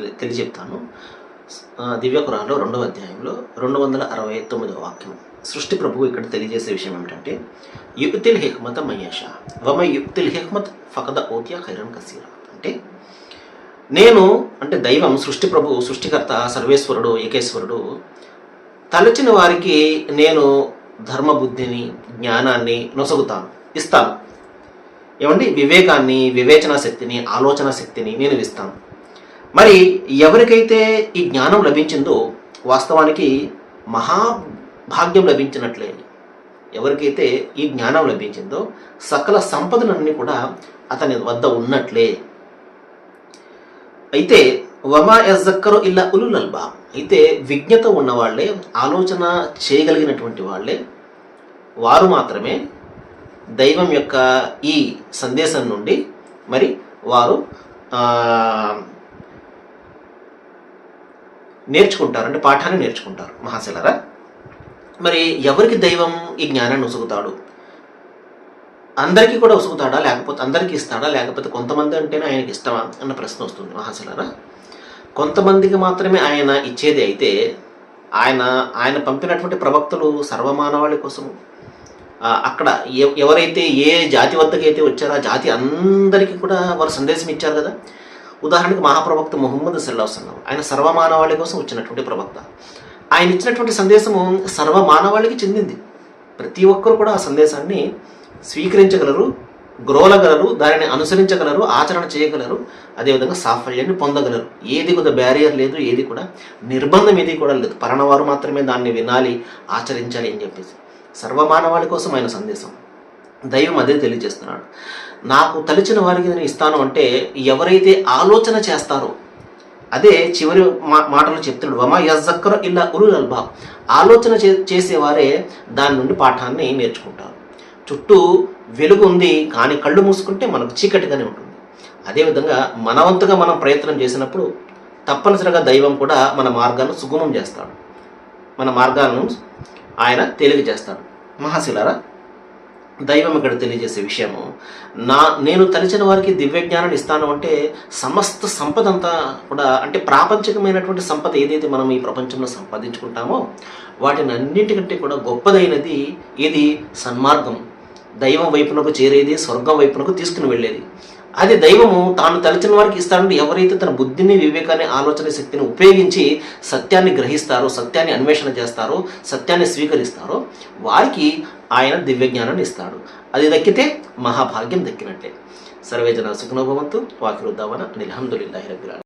తెలి- తెలియజెప్తాను. దివ్య కురాన్లో రెండవ అధ్యాయంలో రెండు వందల అరవై తొమ్మిదవ వాక్యం. సృష్టి ప్రభువు ఇక్కడ తెలియజేసే విషయం ఏమిటంటే యుక్తిల్ హిక్మత మయ్యాష వమ యుక్తిల్ హిక్మత్ ఫకద ఓతియా ఖైరన్ కసీరా. అంటే నేను అంటే దైవం సృష్టి ప్రభు సృష్టికర్త సర్వేశ్వరుడు ఏకేశ్వరుడు తలచిన వారికి నేను ధర్మబుద్ధిని జ్ఞానాన్ని నొసగుతాను ఇస్తాను. ఏమండి? వివేకాన్ని వివేచన శక్తిని ఆలోచన శక్తిని నేను ఇస్తాను. మరి ఎవరికైతే ఈ జ్ఞానం లభించిందో వాస్తవానికి మహాభాగ్యం లభించినట్లే ఎవరికైతే ఈ జ్ఞానం లభించిందో సకల సంపదలన్నీ కూడా అతని వద్ద ఉన్నట్లే. అయితే వమా యజక్కరు ఇల్లా ఉలుల్ అల్బా అయితే విజ్ఞత ఉన్న వాళ్ళే ఆలోచన చేయగలిగినటువంటి వాళ్ళే వారు మాత్రమే దైవం యొక్క ఈ సందేశం నుండి మరి వారు నేర్చుకుంటారు అంటే పాఠాన్ని నేర్చుకుంటారు. మహాశలరా మరి ఎవరికి దైవం ఈ జ్ఞానాన్ని ఉసుగుతాడు? అందరికీ కూడా ఉసుగుతాడా? లేకపోతే అందరికీ ఇస్తాడా? లేకపోతే కొంతమంది అంటేనే ఆయనకి ఇష్టమా? అన్న ప్రశ్న వస్తుంది మహాశలరా. కొంతమందికి మాత్రమే ఆయన ఇచ్చేది అయితే ఆయన ఆయన పంపినటువంటి ప్రవక్తలు సర్వమానవాళి కోసం అక్కడ ఎవరైతే ఏ జాతి వద్దకైతే వచ్చారో ఆ జాతి అందరికీ కూడా వారు సందేశం ఇచ్చారు కదా. ఉదాహరణకు మహాప్రవక్త ముహమ్మద్ సల్లాహం ఆయన సర్వమానవాళి కోసం వచ్చినటువంటి ప్రవక్త. ఆయన ఇచ్చినటువంటి సందేశము సర్వమానవాళికి చెందింది. ప్రతి ఒక్కరు కూడా ఆ సందేశాన్ని స్వీకరించగలరు గ్రోలగలరు దానిని అనుసరించగలరు ఆచరణ చేయగలరు అదేవిధంగా సాఫల్యాన్ని పొందగలరు. ఏది కూడా బ్యారియర్ లేదు ఏది కూడా నిర్బంధం ఏది కూడా లేదు. పరణవారు మాత్రమే దాన్ని వినాలి ఆచరించాలి అని చెప్పేసి. సర్వమానవాళి కోసం ఆయన సందేశం. దైవం అదే తెలియజేస్తున్నాడు. నాకు తలిచిన వారికి నేను ఇస్తాను అంటే ఎవరైతే ఆలోచన చేస్తారో అదే చివరి మా మాటలు చెప్తున్నాడు. వమా యజక్కర ఇలా ఉరుల్ అల్బాబ్. ఆలోచన చే చేసేవారే దాని నుండి పాఠాన్ని నేర్చుకుంటారు. చుట్టూ వెలుగు ఉంది కానీ కళ్ళు మూసుకుంటే మనకు చీకటిగానే ఉంటుంది. అదేవిధంగా మనవంతుగా మనం ప్రయత్నం చేసినప్పుడు తప్పనిసరిగా దైవం కూడా మన మార్గాలను సుగమం చేస్తాడు. మన మార్గాలను ఆయన తేలిక చేస్తాడు మహాశిలారా దైవం ఇక్కడ తెలియజేసే విషయము నా నేను తలిచిన వారికి దివ్య జ్ఞానాన్ని ఇస్తాను అంటే సమస్త సంపద అంతా కూడా అంటే ప్రాపంచికమైనటువంటి సంపద ఏదైతే మనం ఈ ప్రపంచంలో సంపాదించుకుంటామో వాటిని అన్నింటికంటే కూడా గొప్పదైనది ఇది సన్మార్గం. దైవం వైపునకు చేరేది స్వర్గం వైపునకు తీసుకుని వెళ్ళేది. అది దైవము తాను తలచిన వారికి ఇస్తాడంటే ఎవరైతే తన బుద్ధిని వివేకాన్ని ఆలోచన శక్తిని ఉపయోగించి సత్యాన్ని గ్రహిస్తారో సత్యాన్ని అన్వేషణ చేస్తారో సత్యాన్ని స్వీకరిస్తారో వారికి ఆయన దివ్యజ్ఞానాన్ని ఇస్తాడు. అది దక్కితే మహాభాగ్యం దక్కినట్లే. సర్వేజన సుఖనోభవంతు వాకిరుద్దావన అనిల్